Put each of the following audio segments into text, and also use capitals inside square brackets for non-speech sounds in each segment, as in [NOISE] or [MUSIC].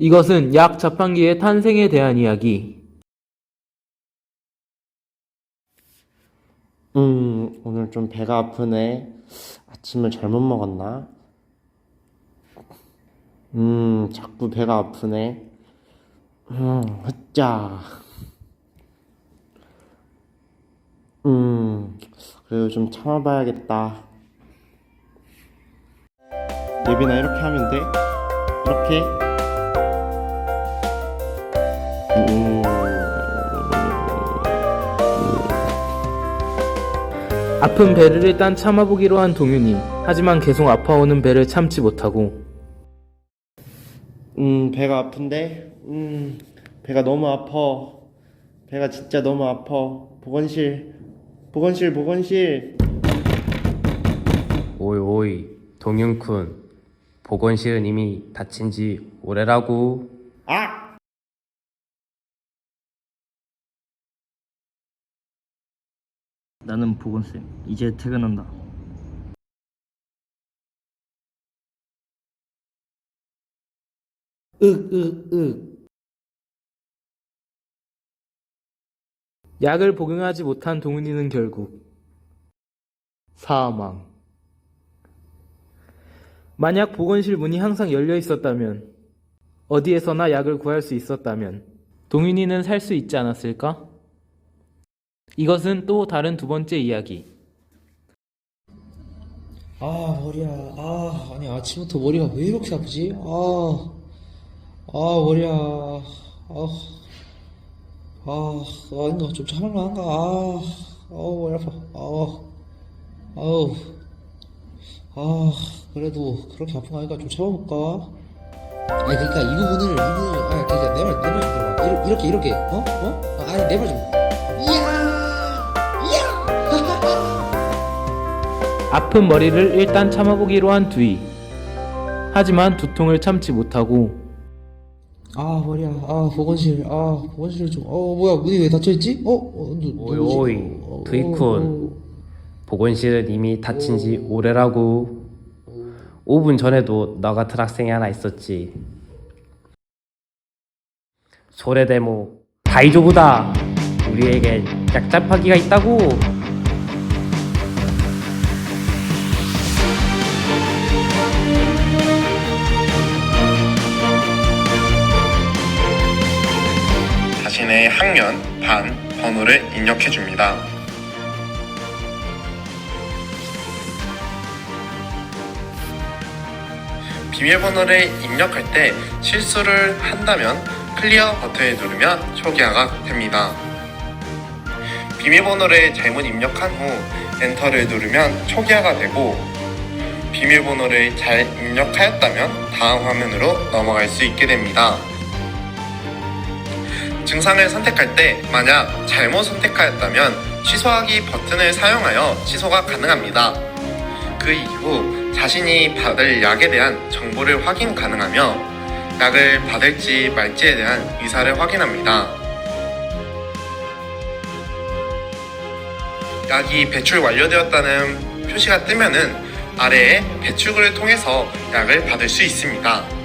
이것은 약 자판기의 탄생에 대한 이야기. 음, 오늘 좀 배가 아프네. 아침을 잘못 먹었나? 음, 자꾸 배가 아프네. 음, 흐짜. 음, 그래도 좀 참아봐야겠다. 예빈아, 이렇게 하면 돼? 이렇게? 음, 아픈 배를 일단 참아보기로 한 동윤이. 하지만 계속 아파오는 배를 참지 못하고 음, 배가 아픈데? 음, 배가 너무 아파. 배가 진짜 너무 아파. 보건실, 보건실, 보건실. 오이 오이 동윤쿤 보건실은 이미 다친 지 오래라고 아! 나는 보건쌤 이제 퇴근한다 으, 으, 으. 약을 복용하지 못한 동윤이는 결국 사망. 만약 보건실 문이 항상 열려 있었다면, 어디에서나 약을 구할 수 있었다면, 동윤이는 살 수 있지 않았을까? 이것은 또 다른 두 번째 이야기. 아 머리야. 아 아니 아침부터 머리가 왜 이렇게 아프지? 아, 아 머리야. 아, 아 아닌가? 좀 참을만한가? 아, 아 머리 아파. 아, 아우. 아 그래도 그렇게 아픈 거 아니까 좀 참아볼까? 아니 그러니까 이 부분을 이 부분을 아 그러니까 내말 내말좀 들어봐. 이렇게 이렇게, 어? 어? 아니 내 말 좀. 이야 아픈 머리를 일단 참아보기로 한 두이. 하지만 두통을 참지 못하고 아 머리야. 아 보건실. 아 보건실 좀 어 뭐야. 문이 왜 닫혀있지? 어, 어 누, 오이 누구지? 오이 어, 두이쿤 어, 보건실은 이미 다친 지 오래라고. 5분 전에도 너 같은 학생이 하나 있었지. 소래대모 다이조보다. 우리에겐 약잡하기가 있다고 학년, 반, 번호를 입력해 줍니다. 비밀번호를 입력할 때 실수를 한다면 클리어 버튼을 누르면 초기화가 됩니다. 비밀번호를 잘못 입력한 후 엔터를 누르면 초기화가 되고 비밀번호를 잘 입력하였다면 다음 화면으로 넘어갈 수 있게 됩니다. 증상을 선택할 때 만약 잘못 선택하였다면 취소하기 버튼을 사용하여 취소가 가능합니다. 그 이후 자신이 받을 약에 대한 정보를 확인 가능하며 약을 받을지 말지에 대한 의사를 확인합니다. 약이 배출 완료되었다는 표시가 뜨면은 아래에 배출구를 통해서 약을 받을 수 있습니다.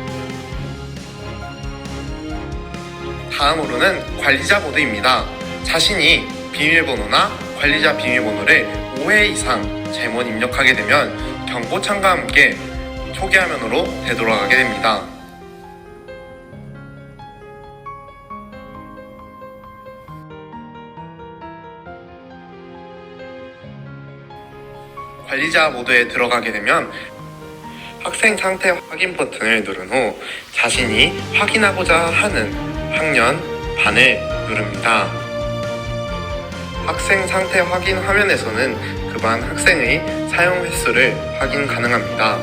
다음으로는 관리자 모드입니다. 자신이 비밀번호나 관리자 비밀번호를 5회 이상 잘못 입력하게 되면 경고 창과 함께 초기 화면으로 되돌아가게 됩니다. 관리자 모드에 들어가게 되면 학생 상태 확인 버튼을 누른 후 자신이 확인하고자 하는 학년 반을 누릅니다. 학생 상태 확인 화면에서는 그 반 학생의 사용 횟수를 확인 가능합니다.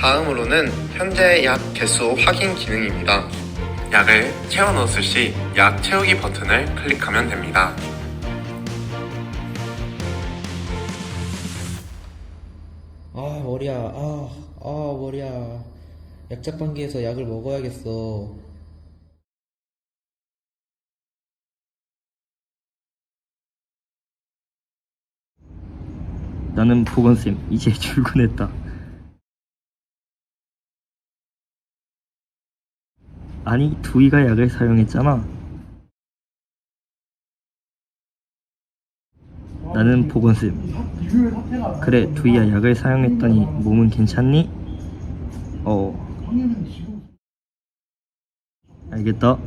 다음으로는 현재 약 개수 확인 기능입니다. 약을 채워 넣었을 시 약 채우기 버튼을 클릭하면 됩니다. 아 머리야. 아, 아 머리야. 약작반기에서 약을 먹어야겠어. 나는 보건쌤 이제 [LAUGHS] 출근했다. 아니 두이가 약을 사용했잖아. 나는 보건쌤 그래 두이야 약을 사용했더니 몸은 괜찮니? 어. 알겠다